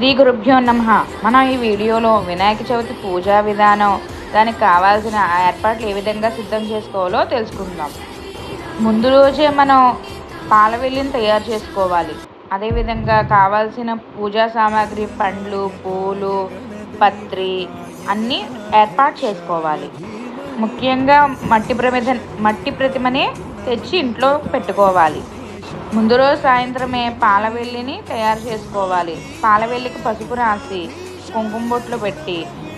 శ్రీ గురుభ్యో నమ. మనం ఈ వీడియోలో వినాయక చవితి పూజా విధానం దానికి కావాల్సిన ఏర్పాట్లు ఏ విధంగా సిద్ధం చేసుకోవాలో తెలుసుకుందాం. ముందు రోజే మనం పాల వెల్లిని తయారు చేసుకోవాలి. అదేవిధంగా కావాల్సిన పూజా సామాగ్రి పండ్లు పూలు పత్రి అన్నీ ఏర్పాటు చేసుకోవాలి. ముఖ్యంగా మట్టి ప్రమిద మట్టి ప్రతిమని తెచ్చి ఇంట్లో పెట్టుకోవాలి. ముందు రోజు సాయంత్రమే పాలవెల్లిని తయారు చేసుకోవాలి. పాలవెల్లికి పసుపు రాసి కుంకుమ బొట్లు పెట్టి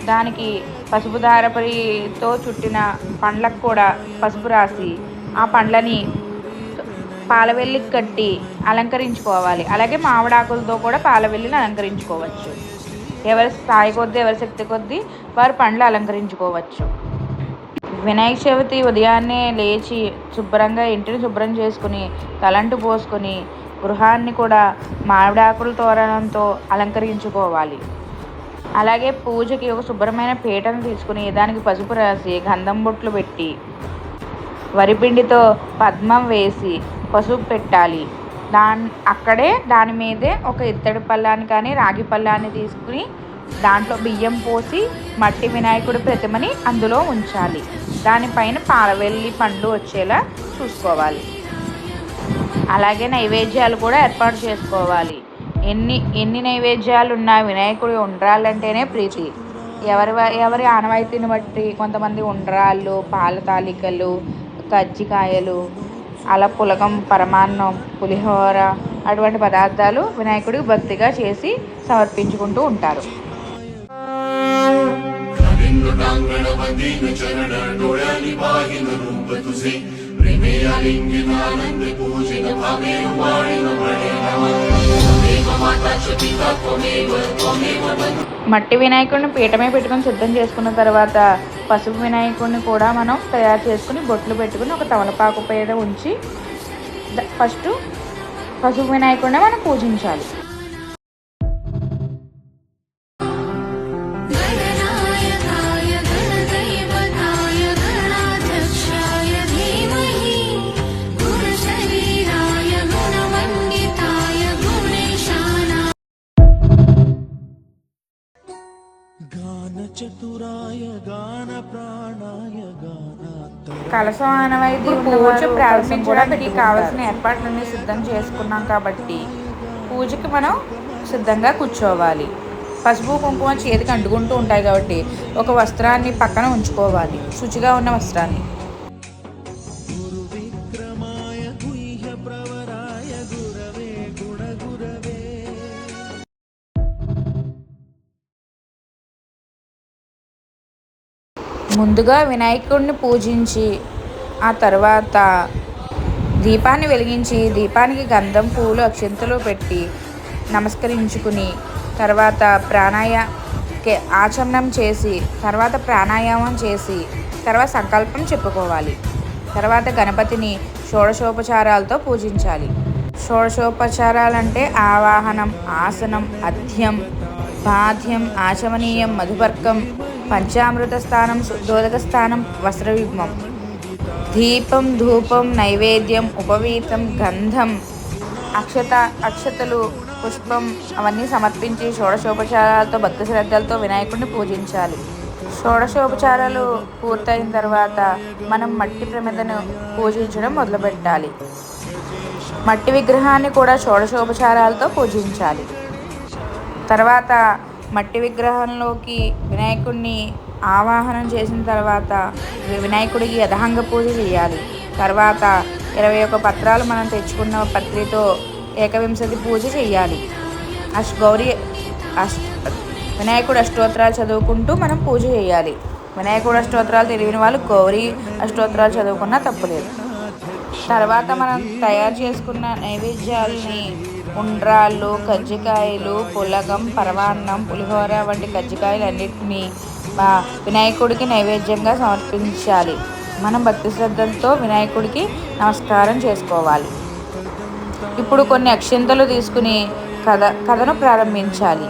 దానికి పసుపు దారపరితో చుట్టిన పండ్లకు కూడా పసుపు రాసి ఆ పండ్లని పాలవెల్లికి కట్టి అలంకరించుకోవాలి. అలాగే మామిడాకులతో కూడా పాలవెల్లిని అలంకరించుకోవచ్చు. ఎవరి స్థాయి కొద్దీ ఎవరి శక్తి కొద్దీ వారు పండ్లు అలంకరించుకోవచ్చు. వినాయక చవితి ఉదయాన్నే లేచి శుభ్రంగా ఇంటిని శుభ్రం చేసుకుని తలంటు పోసుకొని గృహాన్ని కూడా మామిడాకుల తోరణంతో అలంకరించుకోవాలి. అలాగే పూజకి ఒక శుభ్రమైన పీటను తీసుకుని దానికి పసుపు రాసి గంధం బొట్లు పెట్టి వరిపిండితో పద్మం వేసి పసుపు పెట్టాలి. దాని అక్కడే దాని మీదే ఒక ఇత్తడి పళ్ళాన్ని కానీ రాగి పళ్ళాన్ని తీసుకుని దాంట్లో బియ్యం పోసి మట్టి వినాయకుడి ప్రతిమని అందులో ఉంచాలి. దానిపైన పాలవెల్లి పండు వచ్చేలా చూసుకోవాలి. అలాగే నైవేద్యాలు కూడా ఏర్పాటు చేసుకోవాలి. ఎన్ని ఎన్ని నైవేద్యాలు ఉన్నా వినాయకుడి ఉండ్రాలంటేనే ప్రీతి. ఎవరి ఎవరి ఆనవాయితీని బట్టి కొంతమంది ఉండ్రాళ్ళు పాల తాలికలు కజ్జికాయలు అలా పులగం పరమాన్నం పులిహోర అటువంటి పదార్థాలు వినాయకుడికి భక్తిగా చేసి సమర్పించుకుంటూ ఉంటారు. प्रांगणवदीन चरण डोळ्यानी पाहिन रूप तुझे प्रेमे आलिंगिन आनंद पूजिन भावे वाणिन म्हणेन त्वमेव माता च पिता त्वमेव त्वमेव बन्धु మట్టి వినాయకుడిని పీఠమే పెట్టుకొని సిద్ధం చేసుకున్న తర్వాత పసుపు వినాయకుడిని కూడా మనం తయారు చేసుకుని బొట్లు పెట్టుకుని ఒక తమలపాకు పేద ఉంచి ద- ఫస్ట్ పసుపు వినాయకుడిని మనం పూజించాలి కలసం ఆనవాయితీ పూజ ప్రారంభించడానికి కావాల్సిన ఏర్పాట్లన్నీ సిద్ధం చేసుకున్నాం కాబట్టి పూజకి మనం సిద్ధంగా కూర్చోవాలి. పసుపు కుంకుమ చేతికి అంటుకుంటూ ఉంటాయి కాబట్టి ఒక వస్త్రాన్ని పక్కన ఉంచుకోవాలి. శుచిగా ఉన్న వస్త్రాన్ని. ముందుగా వినాయకుడిని పూజించి ఆ తర్వాత దీపాన్ని వెలిగించి దీపానికి గంధం పూలు అక్షంతలు పెట్టి నమస్కరించుకుని తర్వాత ప్రాణాయా కే- ఆచమనం చేసి తర్వాత ప్రాణాయామం చేసి తర్వాత సంకల్పం చెప్పుకోవాలి. తర్వాత గణపతిని షోడశోపచారాలతో పూజించాలి. షోడశోపచారాలంటే ఆవాహనం ఆసనం అధ్యం బాధ్యం ఆచమనీయం మధుపర్కం పంచామృత స్థానం శుద్ధోదక స్థానం వస్త్రయుగ్మం దీపం ధూపం నైవేద్యం ఉపవీతం గంధం అక్షత అక్షతలు పుష్పం అవన్నీ సమర్పించి షోడశోపచారాలతో భక్తి శ్రద్ధలతో వినాయకుడిని పూజించాలి. షోడశోపచారాలు పూర్తయిన తర్వాత మనం మట్టి ప్రమిదను పూజించడం మొదలుపెట్టాలి. మట్టి విగ్రహాన్ని కూడా షోడశోపచారాలతో పూజించాలి. తర్వాత మట్టి విగ్రహంలోకి వినాయకుడిని ఆవాహనం చేసిన తర్వాత వినాయకుడికి యథాంగ పూజ చేయాలి. తర్వాత ఇరవై ఒక పత్రాలు మనం తెచ్చుకున్న పత్రితో ఏకవింశతి పూజ చేయాలి. అష్ గౌరీ అష్ వినాయకుడు అష్టోత్తరాలు చదువుకుంటూ మనం పూజ చేయాలి. వినాయకుడు అష్టోత్తరాలు తెలియని వాళ్ళు గౌరీ అష్టోత్తరాలు చదువుకున్నా తప్పులేదు. తర్వాత మనం తయారు చేసుకున్న నైవేద్యాలని ఉండ్రాళ్ళు కజ్జికాయలు పులగం పరవాన్నం పులిహోర వంటి కజ్జికాయలు అన్నిటినీ మా వినాయకుడికి నైవేద్యంగా సమర్పించాలి. మనం భక్తి శ్రద్ధలతో వినాయకుడికి నమస్కారం చేసుకోవాలి. ఇప్పుడు కొన్ని అక్షింతలు తీసుకుని కథ కథను ప్రారంభించాలి.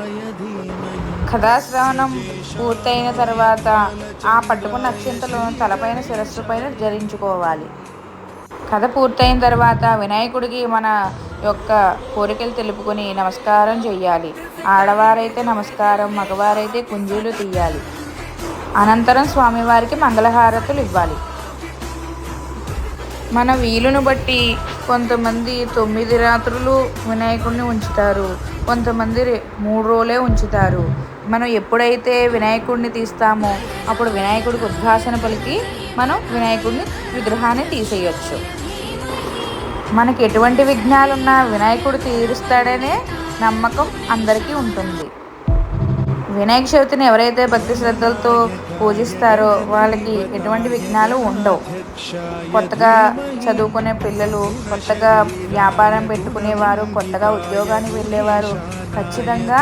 కథాశ్రవణం పూర్తయిన తర్వాత ఆ పట్టుకున్న అక్షింతలు తలపైన శిరస్సు పైన ధరించుకోవాలి. కథ పూర్తయిన తర్వాత వినాయకుడికి మన యొక్క కోరికలు తెలుపుకొని నమస్కారం చేయాలి ఆడవారైతే నమస్కారం మగవారైతే కుంజీలు తీయాలి. అనంతరం స్వామివారికి మంగళహారతులు ఇవ్వాలి. మన వీలును బట్టి కొంతమంది తొమ్మిది రాత్రులు వినాయకుడిని ఉంచుతారు. కొంతమంది మూడు రోజులే ఉంచుతారు. మనం ఎప్పుడైతే వినాయకుడిని తీస్తామో అప్పుడు వినాయకుడికి ఉద్భాసన పలికి మనం వినాయకుడిని విగ్రహాన్ని తీసేయచ్చు. మనకి ఎటువంటి విఘ్నాలున్నా వినాయకుడు తీరుస్తాడనే నమ్మకం అందరికీ ఉంటుంది. వినాయక చవితిని ఎవరైతే భక్తి శ్రద్ధలతో పూజిస్తారో వాళ్ళకి ఎటువంటి విఘ్నాలు ఉండవు. కొత్తగా చదువుకునే పిల్లలు కొత్తగా వ్యాపారం పెట్టుకునేవారు కొత్తగా ఉద్యోగానికి వెళ్ళేవారు ఖచ్చితంగా